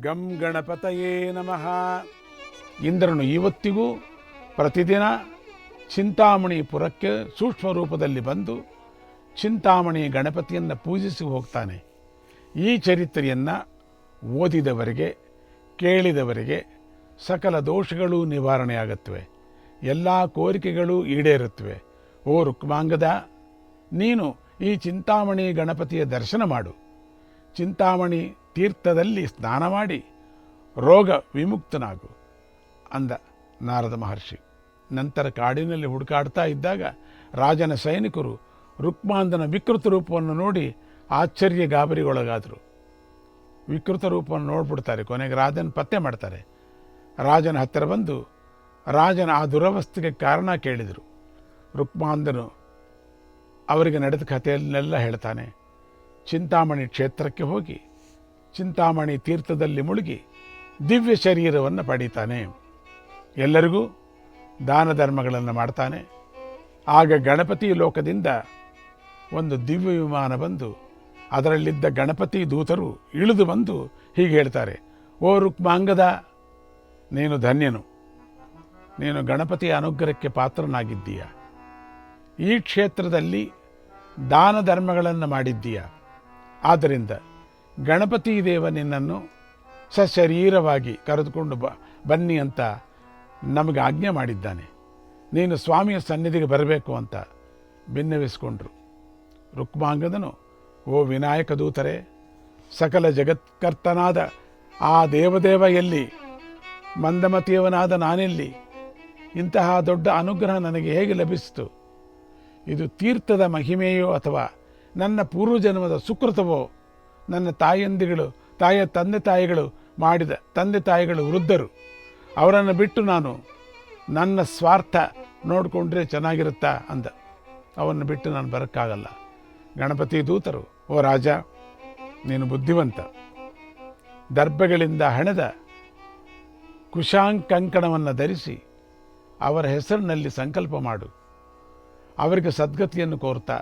ಗಂ ಗಣಪತಯೇ ನಮಃ. ಇಂದ್ರನು ಇವತ್ತಿಗೂ ಪ್ರತಿದಿನ ಚಿಂತಾಮಣಿ ಪುರಕ್ಕೆ ಸೂಕ್ಷ್ಮ ರೂಪದಲ್ಲಿ ಬಂದು ಚಿಂತಾಮಣಿ ಗಣಪತಿಯನ್ನು ಪೂಜಿಸಿ ಹೋಗ್ತಾನೆ. ಈ ಚರಿತ್ರೆಯನ್ನು ಓದಿದವರಿಗೆ, ಕೇಳಿದವರಿಗೆ ಸಕಲ ದೋಷಗಳು ನಿವಾರಣೆಯಾಗುತ್ತವೆ. ಎಲ್ಲ ಕೋರಿಕೆಗಳು ಈಡೇರುತ್ತವೆ. ಓ ರುಕ್ಮಾಂಗದ, ನೀನು ಈ ಚಿಂತಾಮಣಿ ಗಣಪತಿಯ ದರ್ಶನ ಮಾಡು. ಚಿಂತಾಮಣಿ ತೀರ್ಥದಲ್ಲಿ ಸ್ನಾನ ಮಾಡಿ ರೋಗ ವಿಮುಕ್ತನಾಗು ಅಂದ ನಾರದ ಮಹರ್ಷಿ. ನಂತರ ಕಾಡಿನಲ್ಲಿ ಹುಡುಕಾಡ್ತಾ ಇದ್ದಾಗ ರಾಜನ ಸೈನಿಕರು ರುಕ್ಮಾಂದನ ವಿಕೃತ ರೂಪವನ್ನು ನೋಡಿ ಆಶ್ಚರ್ಯ ಗಾಬರಿಗೊಳಗಾದರು. ವಿಕೃತ ರೂಪವನ್ನು ನೋಡ್ಬಿಡ್ತಾರೆ, ಕೊನೆಗೆ ರಾಜನ ಪತ್ತೆ ಮಾಡ್ತಾರೆ. ರಾಜನ ಹತ್ತಿರ ಬಂದು ರಾಜನ ಆ ದುರವಸ್ಥೆಗೆ ಕಾರಣ ಕೇಳಿದರು. ರುಕ್ಮಾಂದನು ಅವರಿಗೆ ನಡೆದ ಕಥೆಯನ್ನೆಲ್ಲ ಹೇಳ್ತಾನೆ. ಚಿಂತಾಮಣಿ ಕ್ಷೇತ್ರಕ್ಕೆ ಹೋಗಿ ಚಿಂತಾಮಣಿ ತೀರ್ಥದಲ್ಲಿ ಮುಳುಗಿ ದಿವ್ಯ ಶರೀರವನ್ನು ಪಡಿತಾನೆ. ಎಲ್ಲರಿಗೂ ದಾನ ಧರ್ಮಗಳನ್ನು ಮಾಡ್ತಾನೆ. ಆಗ ಗಣಪತಿ ಲೋಕದಿಂದ ಒಂದು ದಿವ್ಯ ವಿಮಾನ ಬಂದು ಅದರಲ್ಲಿದ್ದ ಗಣಪತಿ ದೂತರು ಇಳಿದು ಬಂದು ಹೀಗೆ ಹೇಳ್ತಾರೆ, ಓ ರುಕ್ಮಾಂಗದ, ನೀನು ಧನ್ಯನು. ನೀನು ಗಣಪತಿಯ ಅನುಗ್ರಹಕ್ಕೆ ಪಾತ್ರನಾಗಿದ್ದೀಯ. ಈ ಕ್ಷೇತ್ರದಲ್ಲಿ ದಾನ ಧರ್ಮಗಳನ್ನು ಮಾಡಿದ್ದೀಯ. ಆದ್ದರಿಂದ ಗಣಪತಿ ದೇವ ನಿನ್ನನ್ನು ಸಶರೀರವಾಗಿ ಕರೆದುಕೊಂಡು ಬ, ಬನ್ನಿ ಅಂತ ನಮಗೆ ಆಜ್ಞೆ ಮಾಡಿದ್ದಾನೆ. ನೀನು ಸ್ವಾಮಿಯ ಸನ್ನಿಧಿಗೆ ಬರಬೇಕು ಅಂತ ಭಿನ್ನವಿಸಿಕೊಂಡ್ರು ರುಕ್ಮಾಂಗದನು, ಓ ವಿನಾಯಕ ದೂತರೇ, ಸಕಲ ಜಗತ್ಕರ್ತನಾದ ಆ ದೇವದೇವ ಎಲ್ಲಿ? ಮಂದಮತಿಯವನಾದ ನಾನೆಲ್ಲಿ? ಇಂತಹ ದೊಡ್ಡ ಅನುಗ್ರಹ ನನಗೆ ಹೇಗೆ ಲಭಿಸಿತು? ಇದು ತೀರ್ಥದ ಮಹಿಮೆಯೋ ಅಥವಾ ನನ್ನ ಪೂರ್ವಜನ್ಮದ ಸುಕೃತವೋ? ನನ್ನ ತಾಯಂದಿಗಳು, ತಾಯಿಯ ತಂದೆ ತಾಯಿಗಳು ಮಾಡಿದ ತಂದೆ ತಾಯಿಗಳು ವೃದ್ಧರು. ಅವರನ್ನು ಬಿಟ್ಟು ನಾನು ನನ್ನ ಸ್ವಾರ್ಥ ನೋಡಿಕೊಂಡ್ರೆ ಚೆನ್ನಾಗಿರುತ್ತಾ ಅಂದ. ಅವನ್ನು ಬಿಟ್ಟು ನಾನು ಬರೋಕ್ಕಾಗಲ್ಲ. ಗಣಪತಿ ದೂತರು, ಓ ರಾಜ, ನೀನು ಬುದ್ಧಿವಂತ. ದರ್ಭಗಳಿಂದ ಹಣದ ಕುಶಾಂಕಂಕಣವನ್ನು ಧರಿಸಿ ಅವರ ಹೆಸರಿನಲ್ಲಿ ಸಂಕಲ್ಪ ಮಾಡು. ಅವರಿಗೆ ಸದ್ಗತಿಯನ್ನು ಕೋರ್ತಾ,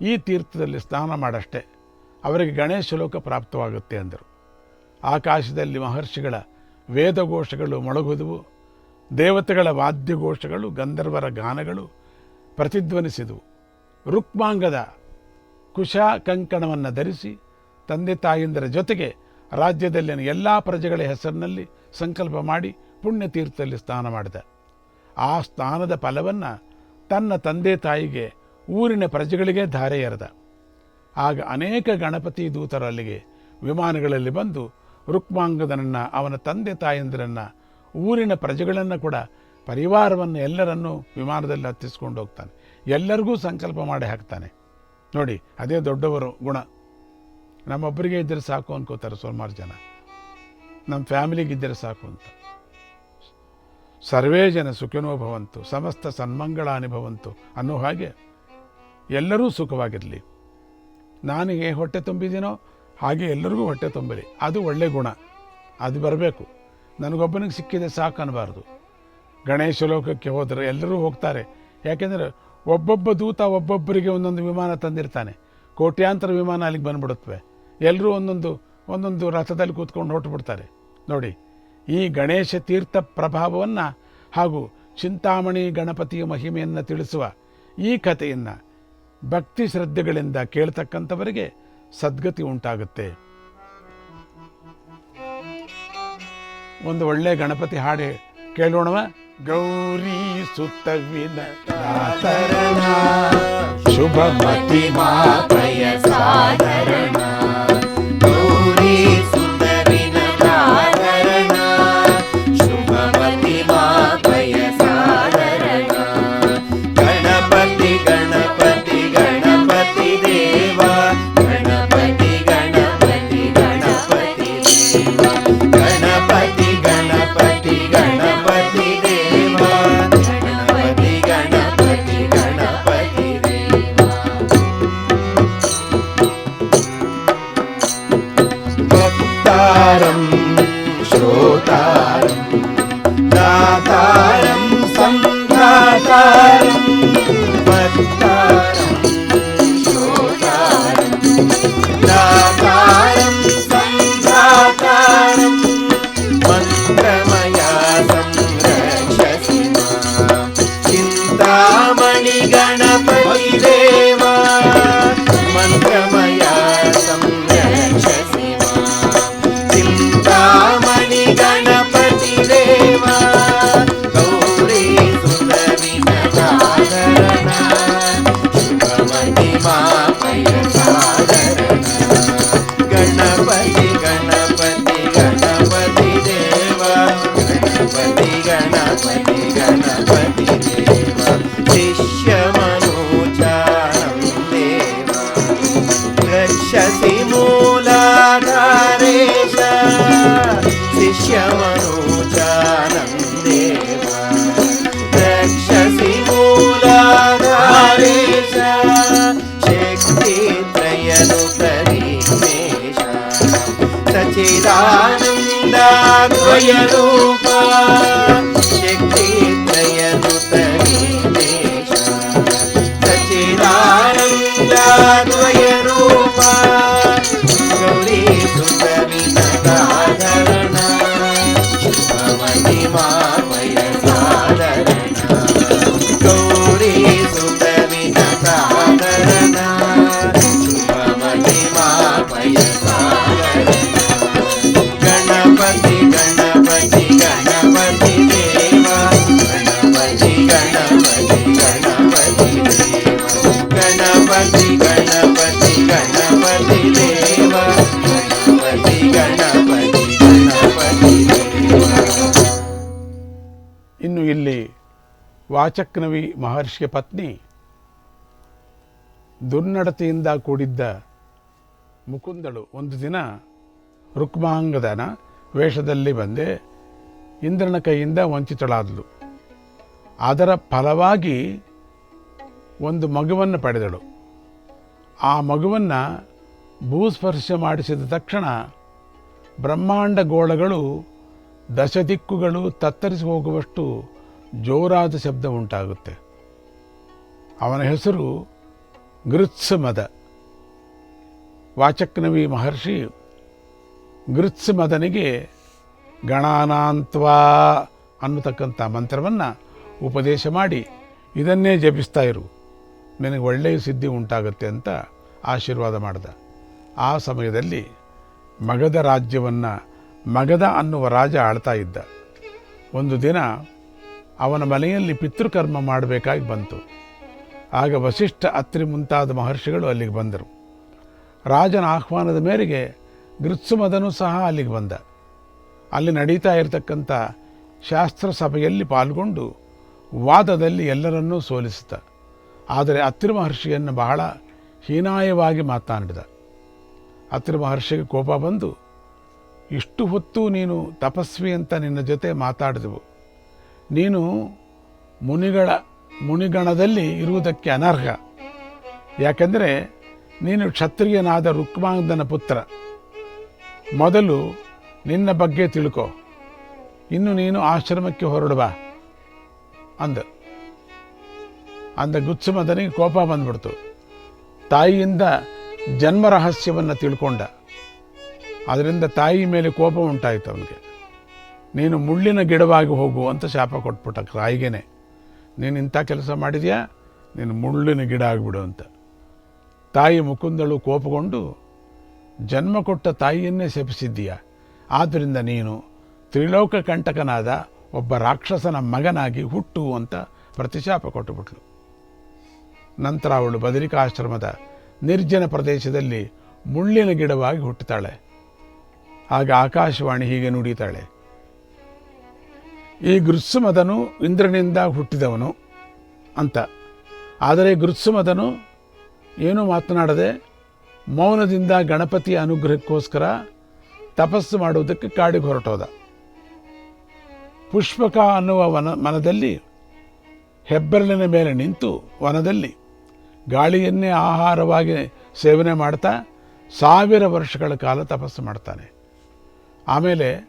ಈ ತೀರ್ಥದಲ್ಲಿ ಸ್ನಾನ ಮಾಡಷ್ಟೇ. ಅವರಿಗೆ ಗಣೇಶ ಲೋಕ ಪ್ರಾಪ್ತವಾಗುತ್ತೆ ಅಂದರು. ಆಕಾಶದಲ್ಲಿ ಮಹರ್ಷಿಗಳ ವೇದಘೋಷಗಳು ಮೊಳಗುದುವು, ದೇವತೆಗಳ ವಾದ್ಯಘೋಷಗಳು, ಗಂಧರ್ವರ ಗಾನಗಳು ಪ್ರತಿಧ್ವನಿಸಿದವು. ರುಕ್ಮಾಂಗದ ಕುಶ ಕಂಕಣವನ್ನು ಧರಿಸಿ ತಂದೆ ತಾಯಿಂದರ ಜೊತೆಗೆ ರಾಜ್ಯದಲ್ಲಿನ ಎಲ್ಲ ಪ್ರಜೆಗಳ ಹೆಸರಿನಲ್ಲಿ ಸಂಕಲ್ಪ ಮಾಡಿ ಪುಣ್ಯತೀರ್ಥದಲ್ಲಿ ಸ್ನಾನ ಮಾಡಿದ. ಆ ಸ್ನಾನದ ಫಲವನ್ನು ತನ್ನ ತಂದೆ ತಾಯಿಗೆ ಊರಿನ ಪ್ರಜೆಗಳಿಗೆ ಧಾರೆ ಎರೆದ. ಆಗ ಅನೇಕ ಗಣಪತಿ ದೂತರು ಅಲ್ಲಿಗೆ ವಿಮಾನಗಳಲ್ಲಿ ಬಂದು ರುಕ್ಮಾಂಗದನನ್ನು, ಅವನ ತಂದೆ ತಾಯಂದಿರನ್ನು, ಊರಿನ ಪ್ರಜೆಗಳನ್ನು ಕೂಡ, ಪರಿವಾರವನ್ನು ಎಲ್ಲರನ್ನೂ ವಿಮಾನದಲ್ಲಿ ಹತ್ತಿಸ್ಕೊಂಡು ಹೋಗ್ತಾನೆ. ಎಲ್ಲರಿಗೂ ಸಂಕಲ್ಪ ಮಾಡಿ ಹಾಕ್ತಾನೆ. ನೋಡಿ, ಅದೇ ದೊಡ್ಡವರು ಗುಣ. ನಮ್ಮೊಬ್ಬರಿಗೆ ಇದ್ದರೆ ಸಾಕು ಅನ್ಕೋತಾರೆ ಸುಮಾರು ಜನ. ನಮ್ಮ ಫ್ಯಾಮಿಲಿಗೆ ಇದ್ದರೆ ಸಾಕು ಅಂತ. ಸರ್ವೇ ಜನ ಸುಖಿನೋ ಭವಂತು, ಸಮಸ್ತ ಸನ್ಮಂಗಳಾನಿ ಭವಂತು ಅನ್ನೋ ಹಾಗೆ ಎಲ್ಲರೂ ಸುಖವಾಗಿರಲಿ. ನಾನು ಹೇಗೆ ಹೊಟ್ಟೆ ತುಂಬಿದ್ದೀನೋ ಹಾಗೆ ಎಲ್ಲರಿಗೂ ಹೊಟ್ಟೆ ತುಂಬಲಿ ಅದು ಒಳ್ಳೆ ಗುಣ. ಅದು ಬರಬೇಕು. ನನಗೊಬ್ಬನಿಗೆ ಸಿಕ್ಕಿದೆ ಸಾಕು ಅನ್ನಬಾರ್ದು ಗಣೇಶ ಲೋಕಕ್ಕೆ ಹೋದರೆ ಎಲ್ಲರೂ ಹೋಗ್ತಾರೆ. ಯಾಕೆಂದರೆ ಒಬ್ಬೊಬ್ಬ ದೂತ ಒಬ್ಬೊಬ್ಬರಿಗೆ ಒಂದೊಂದು ವಿಮಾನ ತಂದಿರ್ತಾನೆ. ಕೋಟ್ಯಾಂತರ ವಿಮಾನ ಅಲ್ಲಿಗೆ ಬಂದುಬಿಡುತ್ತವೆ. ಎಲ್ಲರೂ ಒಂದೊಂದು ಒಂದೊಂದು ರಥದಲ್ಲಿ ಕೂತ್ಕೊಂಡು ಹೊರಟುಬಿಡ್ತಾರೆ. ನೋಡಿ, ಈ ಗಣೇಶ ತೀರ್ಥ ಪ್ರಭಾವವನ್ನು ಹಾಗೂ ಚಿಂತಾಮಣಿ ಗಣಪತಿಯ ಮಹಿಮೆಯನ್ನು ತಿಳಿಸುವ ಈ ಕಥೆಯನ್ನು ಭಕ್ತಿ ಶ್ರದ್ಧೆಗಳಿಂದ ಕೇಳ್ತಕ್ಕಂಥವರಿಗೆ ಸದ್ಗತಿ ಉಂಟಾಗುತ್ತೆ. ಒಂದು ಒಳ್ಳೆ ಗಣಪತಿ ಹಾಡು ಕೇಳೋಣವ? ಗೌರಿ ಸುತ್ತವಿನ ಶುಭ ಶುಭಮತಿ ಮಾತಯ ಸಾಧರಣ. అద్వయ రూపా ಇಲ್ಲಿ ವಾಚಕ್ನವಿ ಮಹರ್ಷಿಯ ಪತ್ನಿ ದುರ್ನಡತೆಯಿಂದ ಕೂಡಿದ್ದ ಮುಕುಂದಳು ಒಂದು ದಿನ ರುಕ್ಮಾಂಗದನ ವೇಷದಲ್ಲಿ ಬಂದೆ ಇಂದ್ರನ ಕೈಯಿಂದ ವಂಚಿತಳಾದಳು. ಅದರ ಫಲವಾಗಿ ಒಂದು ಮಗುವನ್ನು ಪಡೆದಳು. ಆ ಮಗುವನ್ನು ಭೂಸ್ಪರ್ಶ ಮಾಡಿಸಿದ ತಕ್ಷಣ ಬ್ರಹ್ಮಾಂಡ ಗೋಳಗಳು ದಶದಿಕ್ಕುಗಳು ತತ್ತರಿಸಿ ಹೋಗುವಷ್ಟು ಜೋರಾದ ಶಬ್ದ ಉಂಟಾಗುತ್ತೆ. ಅವನ ಹೆಸರು ಗೃತ್ಸಮದ. ವಾಚಕ್ನವಿ ಮಹರ್ಷಿ ಗೃತ್ಸಮದನಿಗೆ ಗಣಾನಾಂತ್ವಾ ಅನ್ನತಕ್ಕಂಥ ಮಂತ್ರವನ್ನು ಉಪದೇಶ ಮಾಡಿ ಇದನ್ನೇ ಜಪಿಸ್ತಾ ಇರು. ನಿನಗೆ ಒಳ್ಳೆಯ ಸಿದ್ಧಿ ಉಂಟಾಗುತ್ತೆ ಅಂತ ಆಶೀರ್ವಾದ ಮಾಡಿದ. ಆ ಸಮಯದಲ್ಲಿ ಮಗಧ ರಾಜ್ಯವನ್ನು ಮಗದ ಅನ್ನುವ ರಾಜ ಆಳ್ತಾ ಇದ್ದ. ಒಂದು ದಿನ ಅವನ ಮನೆಯಲ್ಲಿ ಪಿತೃಕರ್ಮ ಮಾಡಬೇಕಾಗಿ ಬಂತು. ಆಗ ವಸಿಷ್ಠ ಅತ್ರಿ ಮುಂತಾದ ಮಹರ್ಷಿಗಳು ಅಲ್ಲಿಗೆ ಬಂದರು. ರಾಜನ ಆಹ್ವಾನದ ಮೇರೆಗೆ ಗೃತ್ಸುಮದನು ಸಹ ಅಲ್ಲಿಗೆ ಬಂದ. ಅಲ್ಲಿ ನಡೀತಾ ಇರತಕ್ಕಂಥ ಶಾಸ್ತ್ರ ಸಭೆಯಲ್ಲಿ ಪಾಲ್ಗೊಂಡು ವಾದದಲ್ಲಿ ಎಲ್ಲರನ್ನೂ ಸೋಲಿಸಿದ. ಆದರೆ ಅತ್ರಿ ಮಹರ್ಷಿಯನ್ನು ಬಹಳ ಹೀನಾಯವಾಗಿ ಮಾತನಾಡಿದ. ಅತ್ರಿ ಮಹರ್ಷಿಗೆ ಕೋಪ ಬಂದು, ಇಷ್ಟು ಹೊತ್ತು ನೀನು ತಪಸ್ವಿ ಅಂತ ನಿನ್ನ ಜೊತೆ ಮಾತಾಡಿದೆವು. ನೀನು ಮುನಿಗಳ, ಮುನಿಗಣದಲ್ಲಿ ಇರುವುದಕ್ಕೆ ಅನರ್ಹ. ಯಾಕೆಂದರೆ ನೀನು ಕ್ಷತ್ರಿಯನಾದ ರುಕ್ಮಾಂಗದನ ಪುತ್ರ. ಮೊದಲು ನಿನ್ನ ಬಗ್ಗೆ ತಿಳ್ಕೊ. ಇನ್ನು ನೀನು ಆಶ್ರಮಕ್ಕೆ ಹೊರಡುವ ಅಂದ. ಅಂದ ಗುತ್ಸುಮದನಿಗೆ ಕೋಪ ಬಂದ್ಬಿಡ್ತು. ತಾಯಿಯಿಂದ ಜನ್ಮ ರಹಸ್ಯವನ್ನು ತಿಳ್ಕೊಂಡ. ಅದರಿಂದ ತಾಯಿ ಮೇಲೆ ಕೋಪ ಉಂಟಾಯಿತು ಅವನಿಗೆ. ನೀನು ಮುಳ್ಳಿನ ಗಿಡವಾಗಿ ಹೋಗು ಅಂತ ಶಾಪ ಕೊಟ್ಬಿಟ್ಟ ರಾಯಿಗೆನೆ. ನೀನು ಇಂಥ ಕೆಲಸ ಮಾಡಿದ್ಯಾ? ನೀನು ಮುಳ್ಳಿನ ಗಿಡ ಆಗಿಬಿಡು ಅಂತ. ತಾಯಿ ಮುಕುಂದಳು ಕೋಪಗೊಂಡು, ಜನ್ಮ ಕೊಟ್ಟ ತಾಯಿಯನ್ನೇ ಶಪಿಸಿದ್ದೀಯಾ? ಆದ್ದರಿಂದ ನೀನು ತ್ರಿಲೋಕ ಕಂಟಕನಾದ ಒಬ್ಬ ರಾಕ್ಷಸನ ಮಗನಾಗಿ ಹುಟ್ಟು ಅಂತ ಪ್ರತಿಶಾಪ ಕೊಟ್ಟುಬಿಟ್ಲು. ನಂತರ ಅವಳು ಬದರಿಕಾಶ್ರಮದ ನಿರ್ಜನ ಪ್ರದೇಶದಲ್ಲಿ ಮುಳ್ಳಿನ ಗಿಡವಾಗಿ ಹುಟ್ಟುತ್ತಾಳೆ. ಆಗ ಆಕಾಶವಾಣಿ ಹೀಗೆ ನುಡಿತಾಳೆ ಈ ಗೃತ್ಸುಮದನು ಇಂದ್ರನಿಂದ ಹುಟ್ಟಿದವನು ಅಂತ. ಆದರೆ ಗೃತ್ಸುಮದನು ಏನೂ ಮಾತನಾಡದೆ ಮೌನದಿಂದ ಗಣಪತಿಯ ಅನುಗ್ರಹಕ್ಕೋಸ್ಕರ ತಪಸ್ಸು ಮಾಡುವುದಕ್ಕೆ ಕಾಡಿಗೆ ಹೊರಟೋದ. ಪುಷ್ಪಕ ಅನ್ನುವ ವನ ಮನದಲ್ಲಿ ಹೆಬ್ಬೆರಳಿನ ಮೇಲೆ ನಿಂತು ವನದಲ್ಲಿ ಗಾಳಿಯನ್ನೇ ಆಹಾರವಾಗಿ ಸೇವನೆ ಮಾಡ್ತಾ ಸಾವಿರ ವರ್ಷಗಳ ಕಾಲ ತಪಸ್ಸು ಮಾಡ್ತಾನೆ. ಆಮೇಲೆ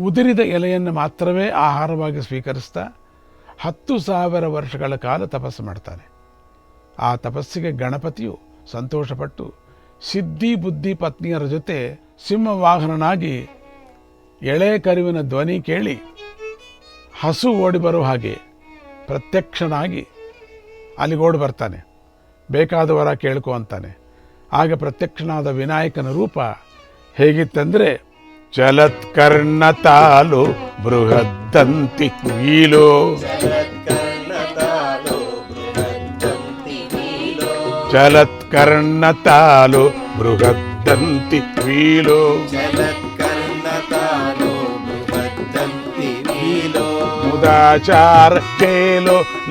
ಉದುರಿದ ಎಲೆಯನ್ನು ಮಾತ್ರವೇ ಆಹಾರವಾಗಿ ಸ್ವೀಕರಿಸ್ತಾ ಹತ್ತು ಸಾವಿರ ವರ್ಷಗಳ ಕಾಲ ತಪಸ್ಸು ಮಾಡ್ತಾನೆ. ಆ ತಪಸ್ಸಿಗೆ ಗಣಪತಿಯು ಸಂತೋಷಪಟ್ಟು ಸಿದ್ಧಿ ಬುದ್ಧಿ ಪತ್ನಿಯರ ಜೊತೆ ಸಿಂಹವಾಹನನಾಗಿ ಎಳೆ ಕರುವಿನ ಧ್ವನಿ ಕೇಳಿ ಹಸು ಓಡಿ ಬರೋ ಹಾಗೆ ಪ್ರತ್ಯಕ್ಷನಾಗಿ ಅಲ್ಲಿಗೆ ಓಡಿ ಬರ್ತಾನೆ. ಬೇಕಾದವರ ಕೇಳ್ಕೊ ಅಂತಾನೆ. ಆಗ ಪ್ರತ್ಯಕ್ಷನಾದ ವಿನಾಯಕನ ರೂಪ ಹೇಗಿತ್ತಂದ್ರೆ చలత్కర్ణతాలు బృహద్దంతి వీలో చలత్కర్ణతాలు బృహద్దంతి వీలో ముదాచార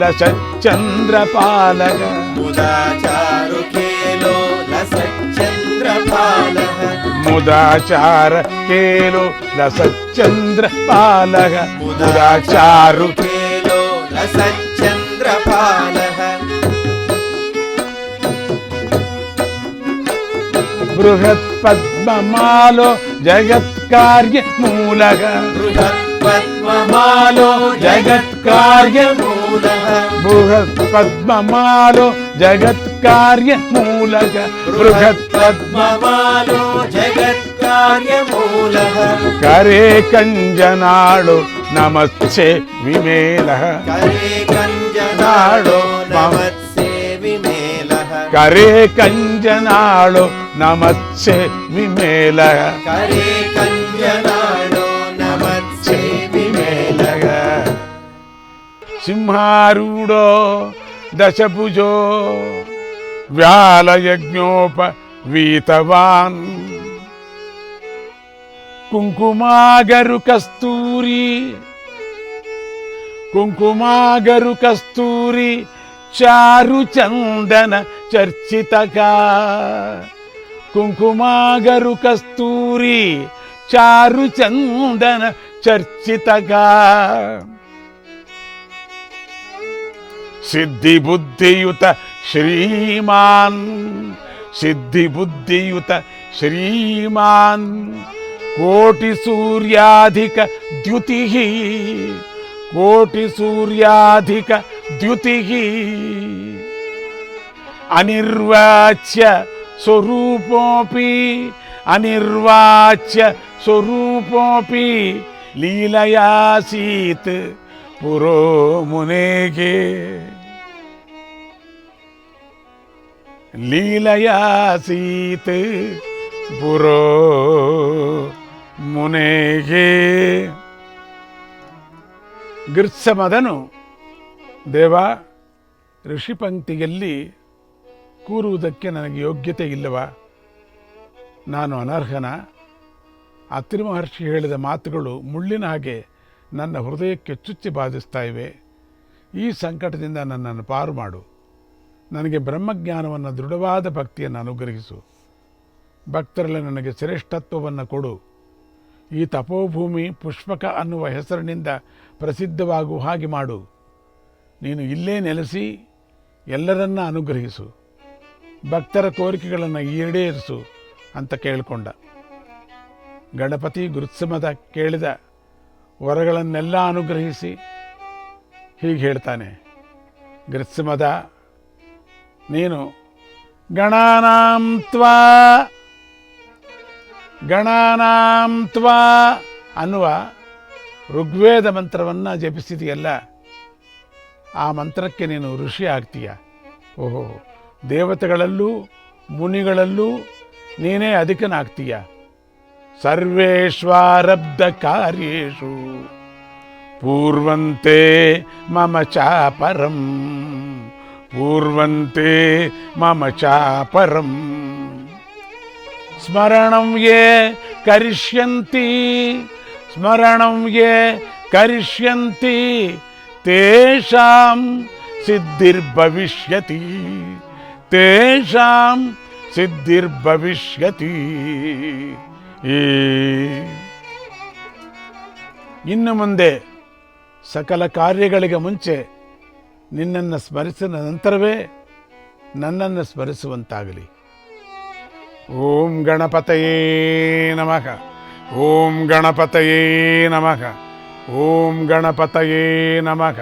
లసచంద్రపాలక ముదాచారు కేలో లసచంద్రపాలక ముదాచార కేలో రసచంద్ర పాలక ముదాచారు కేలో రసచంద్ర పాలక బృహత్ పద్మమాలో జగత్కార్య మూలక బృహత్ పద్మమాలో జగత్కార్య మూలక బృహత్ పద్మమాలో జగత్కార్య మూలగ బృహత్ బృహత్పద్మమాలో జగత్కార్యమూలః కరే కంజనాడు నమచ్చే విమేల కరే కంజనాడో నమత్సే విమేలః కరే కంజనాడు నమచ్చే విమేల కరే కంజనాడో నమత్సే విమేలః సింహారూఢో దశభుజో వ్యాలయజ్ఞోపవీతవాన్. కుంకుమాగరు కస్తూరి కుంకుమాగరు కస్తూరి చారు చందన చర్చితగా కుంకుమాగరు కస్తూరి చారు చందన చర్చితగా सिद्धि बुद्धियुत श्रीमान। सिद्धि बुद्धियुत श्रीमान। कोटि सूर्याधिक द्युति। कोटि सूर्याधिक द्युति। अनिर्वाच्य स्वरूपोऽपि। अनिर्वाच्य स्वरूपोऽपि लीलयासीत्। ಪುರೋ ಮುನೆಗೆ. ಲೀಲಯ ಸೀತ ಪುರೋ ಮುನೆಗೆ. ಗಿರ್ಸಮದನು ದೇವ ಋಷಿ ಪಂಕ್ತಿಯಲ್ಲಿ ಕೂರುವುದಕ್ಕೆ ನನಗೆ ಯೋಗ್ಯತೆ ಇಲ್ಲವ? ನಾನು ಅನರ್ಹನ? ಅತ್ರಿ ಮಹರ್ಷಿ ಹೇಳಿದ ಮಾತುಗಳು ಮುಳ್ಳಿನ ಹಾಗೆ ನನ್ನ ಹೃದಯಕ್ಕೆ ಚುಚ್ಚಿ ಬಾಧಿಸ್ತಾ ಇವೆ. ಈ ಸಂಕಟದಿಂದ ನನ್ನನ್ನು ಪಾರು ಮಾಡು. ನನಗೆ ಬ್ರಹ್ಮಜ್ಞಾನವನ್ನು ದೃಢವಾದ ಭಕ್ತಿಯನ್ನು ಅನುಗ್ರಹಿಸು. ಭಕ್ತರಲ್ಲಿ ನನಗೆ ಶ್ರೇಷ್ಠತ್ವವನ್ನು ಕೊಡು. ಈ ತಪೋಭೂಮಿ ಪುಷ್ಪಕ ಅನ್ನುವ ಹೆಸರಿನಿಂದ ಪ್ರಸಿದ್ಧವಾಗುವ ಹಾಗೆ ಮಾಡು. ನೀನು ಇಲ್ಲೇ ನೆಲೆಸಿ ಎಲ್ಲರನ್ನ ಅನುಗ್ರಹಿಸು. ಭಕ್ತರ ಕೋರಿಕೆಗಳನ್ನು ಈಡೇರಿಸು ಅಂತ ಕೇಳಿಕೊಂಡ. ಗಣಪತಿ ಗುರುತ್ಸಮದ ಕೇಳಿದ ವರಗಳನ್ನೆಲ್ಲ ಅನುಗ್ರಹಿಸಿ ಹೀಗೆ ಹೇಳ್ತಾನೆ ಗೃತ್ಸಮದ ನೀನು ಗಣಾನಾಂ ತ್ವಾ ಗಣಾನಾಂ ತ್ವಾ ಅನ್ನುವ ಋಗ್ವೇದ ಮಂತ್ರವನ್ನು ಜಪಿಸಿದೆಯಲ್ಲ ಆ ಮಂತ್ರಕ್ಕೆ ನೀನು ಋಷಿ ಆಗ್ತೀಯ. ಓಹೋ, ದೇವತೆಗಳಲ್ಲೂ ಮುನಿಗಳಲ್ಲೂ ನೀನೇ ಅಧಿಕನಾಗ್ತೀಯ. సర్వేష్వారబ్ధకార్యేషు పూర్వంతే మమ చాపరం పూర్వంతే మమ చాపరం. స్మరణం ఏ కరిష్యంతి స్మరణం ఏ కరిష్యంతి తేషాం సిద్ధిర్భవిష్యతి తేషాం సిద్ధిర్భవిష్యతి. ಈ ಇನ್ನು ಮುಂದೆ ಸಕಲ ಕಾರ್ಯಗಳಿಗೆ ಮುಂಚೆ ನಿನ್ನನ್ನು ಸ್ಮರಿಸಿದ ನಂತರವೇ ನನ್ನನ್ನು ಸ್ಮರಿಸುವಂತಾಗಲಿ. ಓಂ ಗಣಪತಯೇ ನಮಃ. ಓಂ ಗಣಪತಯೇ ನಮಃ. ಓಂ ಗಣಪತಯೇ ನಮಃ.